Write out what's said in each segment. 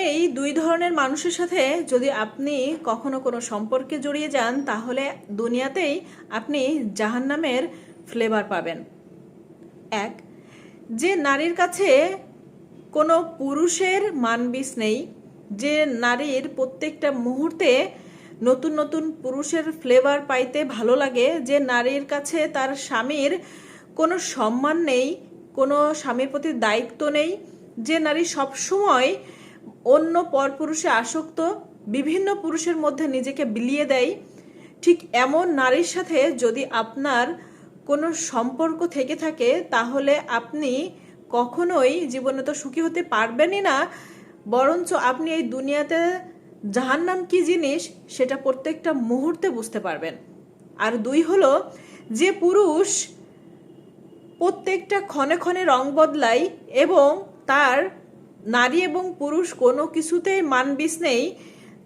এই দুই ধরনের মানুষের সাথে যদি আপনি কখনো কোনো সম্পর্কে জড়িয়ে যান, তাহলে দুনিয়াতেই আপনি জাহান্নামের ফ্লেভার পাবেন। এক, যে নারীর কাছে কোনো পুরুষের মানবিস নেই, যে নারীর প্রত্যেকটা মুহূর্তে নতুন নতুন পুরুষের ফ্লেভার পাইতে ভালো লাগে, যে নারীর কাছে তার স্বামীর কোনো সম্মান নেই, কোনো স্বামীর প্রতি দায়িত্ব নেই, যে নারী সবসময় অন্য পরপুরুষে আসক্ত, বিভিন্ন পুরুষের মধ্যে নিজেকে বিলিয়ে দেয়, ঠিক এমন নারীর সাথে যদি আপনার কোনো সম্পর্ক থেকে থাকে, তাহলে আপনি কখনোই জীবনে তো সুখী হতে পারবেনই না, বরঞ্চ আপনি এই দুনিয়াতে জাহান্নাম কি জিনিস, সেটা প্রত্যেকটা মুহূর্তে বুঝতে পারবেন। আর দুই হলো, যে পুরুষ প্রত্যেকটা ক্ষণে ক্ষণে রং বদলায় এবং তার নারী এবং পুরুষ কোনো কিছুতেই মানবিস নেই,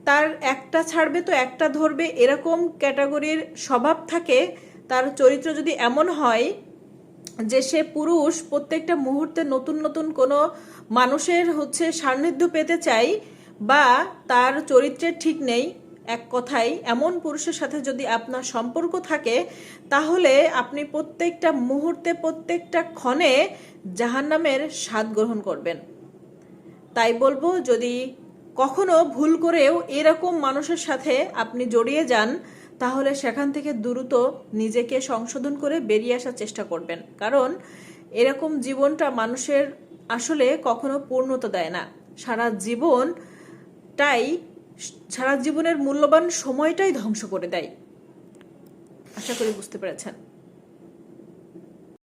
তার একটা ছাড়বে তো একটা ধরবে, এরকম ক্যাটাগরির স্বভাব থাকে। তার চরিত্র যদি এমন হয় যে সে পুরুষ, প্রত্যেকটা মুহূর্তে নতুন নতুন কোনো মানুষের হচ্ছে সান্নিধ্য পেতে চাই বা তার চরিত্রের ঠিক নেই এক কথায়, এমন পুরুষের সাথে যদি আপনার সম্পর্ক থাকে, তাহলে আপনি প্রত্যেকটা মুহূর্তে, প্রত্যেকটা ক্ষণে জাহান্নামের স্বাদ গ্রহণ করবেন। তাই বলব যদি কখনো ভুল করেও এরকম মানুষের সাথে আপনি জড়িয়ে যান, তাহলে সেখান থেকে দ্রুত নিজেকে সংশোধন করে বেরিয়ে আসার চেষ্টা করবেন। কারণ এরকম জীবনটা মানুষের আসলে কখনো পূর্ণতা দেয় না। সারা জীবনটাই, সারা জীবনের মূল্যবান সময়টাই ধ্বংস করে দেয়। আশা করি বুঝতে পেরেছেন।